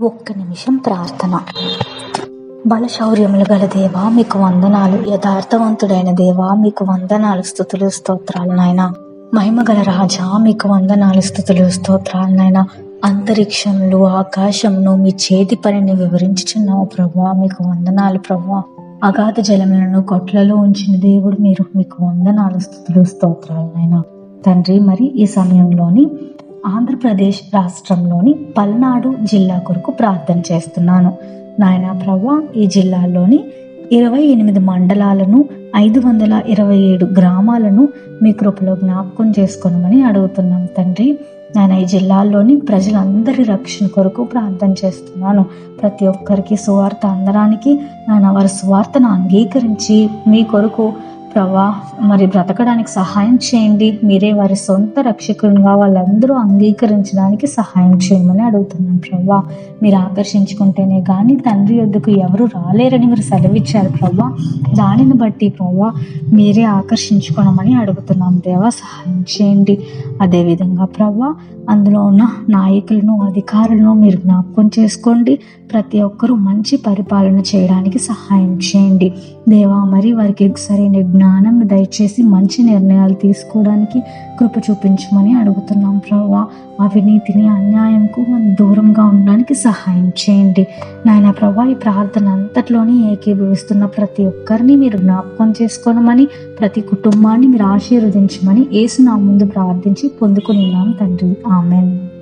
ఒక్క నిమిషం ప్రార్థన. బలశౌర్యములు గల దేవా మీకు వందనాలు. యథార్థవంతుడైన దేవా మీకు వందనాలు. స్థుతులు స్తోత్రాలు నాయన. మహిమగల రాజా మీకు వందనాలు. స్థుతులు స్తోత్రాలు నాయన. అంతరిక్షంలో ఆకాశంను మీ చేతి పనిని వివరించుచున్నావు ప్రభా మీకు వందనాలు ప్రభా అగాధ జలములను కొట్లలో ఉంచిన దేవుడు మీరు మీకు వందనాలు. స్థుతులు స్తోత్రాలు నాయన. తండ్రి మరి ఈ సమయంలోని ఆంధ్రప్రదేశ్ రాష్ట్రంలోని పల్నాడు జిల్లా కొరకు ప్రార్థన చేస్తున్నాను. నాయన ప్రభా ఈ జిల్లాలోని ఇరవై ఎనిమిది మండలాలను ఐదు వందల ఇరవై ఏడు గ్రామాలను మీ కృపలో జ్ఞాపకం చేసుకోనమని అడుగుతున్నాం తండ్రి. నేను ఈ జిల్లాల్లోని ప్రజలందరి రక్షణ కొరకు ప్రార్థన చేస్తున్నాను. ప్రతి ఒక్కరికి సువార్త అందడానికి నాయన వారి సువార్తను అంగీకరించి మీ కొరకు ప్రభా మరి బ్రతకడానికి సహాయం చేయండి. మీరే వారి సొంత రక్షకులుగా వాళ్ళందరూ అంగీకరించడానికి సహాయం చేయమని అడుగుతున్నాను ప్రభా. మీరు ఆకర్షించుకుంటేనే కానీ తండ్రి యొద్దకు ఎవరు రాలేరని మీరు సెలవిచ్చారు ప్రభా. దానిని బట్టి ప్రభా మీరే ఆకర్షించుకోనమని అడుగుతున్నాం. దేవా సహాయం చేయండి. అదేవిధంగా ప్రవ్వా అందులో ఉన్న నాయకులను అధికారులను మీరు జ్ఞాపకం చేసుకోండి. ప్రతి ఒక్కరూ మంచి పరిపాలన చేయడానికి సహాయం చేయండి. దేవా మరి వారికి సరైన జ్ఞానం దయచేసి మంచి నిర్ణయాలు తీసుకోవడానికి కృప చూపించమని అడుగుతున్నాం ప్రభా అవినీతిని అన్యాయంకు మనం దూరంగా ఉండడానికి సహాయం చేయండి. నాయన ప్రభా ఈ ప్రార్థన అంతట్లోని ఏకీభవిస్తున్న ప్రతి ఒక్కరిని మీరు జ్ఞాపకం చేసుకోనమని ప్రతి కుటుంబాన్ని మీరు ఆశీర్వదించమని ఏసు నా ముందు ప్రార్థించి పొందుకుని తండ్రి. ఆమెన్.